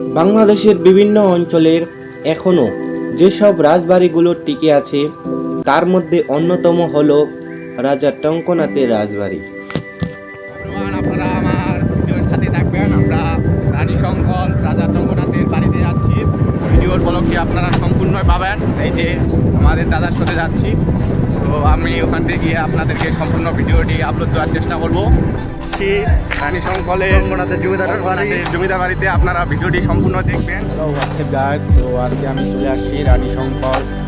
বাংলাদেশের বিভিন্ন অঞ্চলের এখনও যেসব রাজবাড়িগুলো টিকে আছে, তার মধ্যে অন্যতম হল রাজা টঙ্কনাথের রাজবাড়ি। আপনারা আমার থাকবেন। আমরা রাজা চঙ্গনাথের বাড়িতে যাচ্ছি। আপনারা সম্পূর্ণ পাবেন। এই যে আমাদের দাদার সাথে যাচ্ছি। তো আমি ওখান থেকে গিয়ে আপনাদেরকে সম্পূর্ণ ভিডিওটি আপলোড দেওয়ার চেষ্টা করব। রানী বাড়ি। জমিদার বাড়িতে আপনারা ভিডিওটি সম্পূর্ণ দেখবেন। তো আজকে গাছ তো আজকে আমি চলে আসছি রানী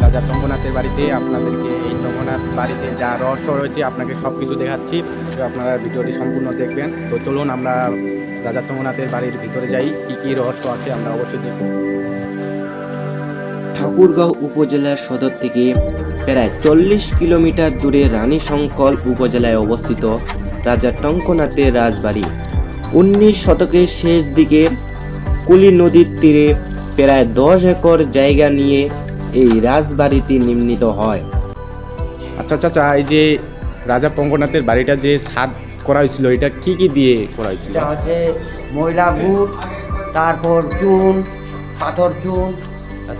রাজা টঙ্গনাথের বাড়িতে। আপনাদেরকে এই টঙ্গনাথ বাড়িতে যা রহস্য রয়েছে আপনাকে সব কিছু দেখাচ্ছি। তো আপনারা ভিডিওটি সম্পূর্ণ দেখবেন। তো চলুন আমরা রাজা টঙ্গনাথের বাড়ির ভিতরে যাই। কি কি রহস্য আছে আমরা অবশ্যই দেখব। ঠাকুরগাঁও উপজেলার সদর থেকে প্রায় চল্লিশ কিলোমিটার দূরে রানীশঙ্কল উপজেলায় অবস্থিত রাজা টঙ্কনাথের রাজবাড়ি। উনিশ শতকের শেষ দিকে কুলি নদীর তীরে প্রায় দশ একর জায়গা নিয়ে এই রাজবাড়িটি নির্মিত হয়। আচ্ছা আচ্ছা আচ্ছা এই যে রাজা টঙ্গনাথের বাড়িটা যে ছাদ করা হয়েছিল এটা কি কি দিয়ে করা হয়েছিল? ময়লা গুড় তারপর চুন পাথর চুন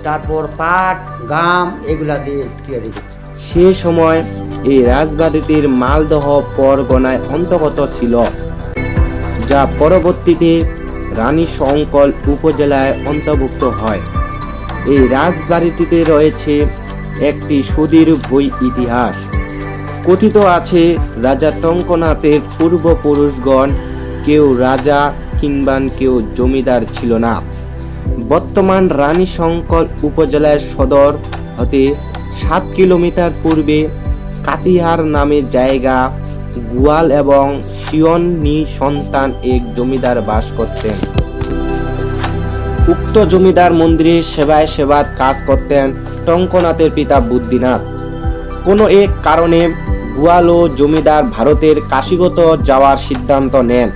তারপর পাট, গাম এগুলা দিয়ে তৈরি। সে সময় এই রাজবাড়িটির মালদহ পরগনায় অন্তর্গত ছিল, যা পরবর্তীতে রানী শঙ্কল উপজেলায় অন্তর্ভুক্ত হয়। এই রাজবাড়িটিতে রয়েছে একটি সুদীর্ঘ ইতিহাস। কথিত আছে, রাজা টঙ্কনাথের পূর্বপুরুষগণ কেউ রাজা কিংবা কেউ জমিদার ছিল না। বর্তমান রানী শঙ্কর উপজেলার সদর হতে সাত কিলোমিটার পূর্বে কাতিহার নামে জায়গা, গুয়াল এবং শিয়ন নি সন্তান এক জমিদার বাস করতেন। উক্ত জমিদার মন্দিরে সেবায় সেবাত কাজ করতেন টঙ্কনাথের পিতা বুদ্ধিনাথ। কোনো এক কারণে গোয়াল ও জমিদার ভারতের কাশিগত যাওয়ার সিদ্ধান্ত নেন।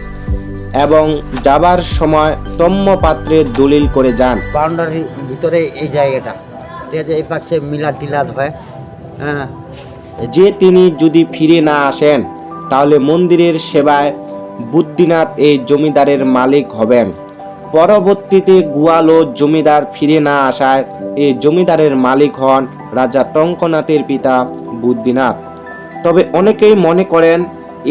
এবং যাবার সময় তম্য পাত্রের দলিল করে যান। বাউন্ডারির ভিতরে এই জায়গাটা। ঠিক আছে এই পাশে মিলার টিলার হয়। হ্যাঁ। যে তিনি যদি ফিরে না আসেন তাহলে মন্দিরের সেবায় বুদ্ধিনাথ এই জমিদারের মালিক হবেন। পরবর্তীতে গোয়াল ও জমিদার ফিরে না আসায় এই জমিদারের মালিক হন রাজা টঙ্কনাথের পিতা বুদ্ধিনাথ। তবে অনেকেই মনে করেন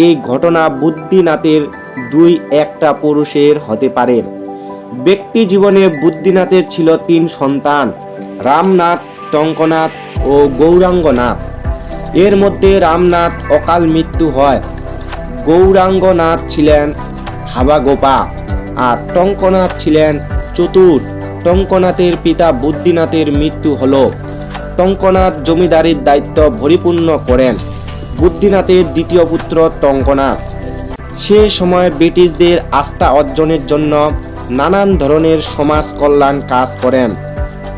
এই ঘটনা বুদ্ধিনাথের দুই একটা পুরুষের হতে পারে। ব্যক্তি জীবনে বুদ্ধিনাথের ছিল তিন সন্তান, রামনাথ, টঙ্কনাথ ও গৌরাঙ্গনাথ। এর মধ্যে রামনাথ অকাল মৃত্যু হয়। গৌরাঙ্গনাথ ছিলেন হাবাগোপা আর টঙ্কনাথ ছিলেন চতুর। টঙ্কনাথের পিতা বুদ্ধিনাথের মৃত্যু হল। টঙ্কনাথ জমিদারির দায়িত্ব পরিপূর্ণ করেন। বুদ্ধিনাথের দ্বিতীয় পুত্র টঙ্কনাথ। সে সময় ব্রিটিশদের আস্থা অর্জনের জন্য নানান ধরনের সমাজ কল্যাণ কাজ করেন।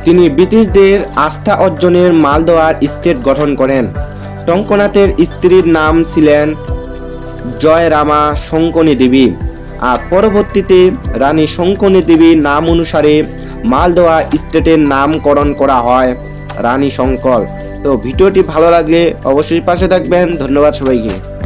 তিনি ব্রিটিশদের আস্থা অর্জনের মালদোয়ার স্টেট গঠন করেন। টঙ্কনাথের স্ত্রীর নাম ছিলেন জয়রামা শঙ্কনী দেবী আর পরবর্তীতে রানী শঙ্কনী দেবীর নাম অনুসারে মালদোয়া স্টেটের নামকরণ করা হয় রানী শঙ্কর। তো ভিডিওটি ভালো লাগলে অবশ্যই পাশে থাকবেন। ধন্যবাদ সবাইকে।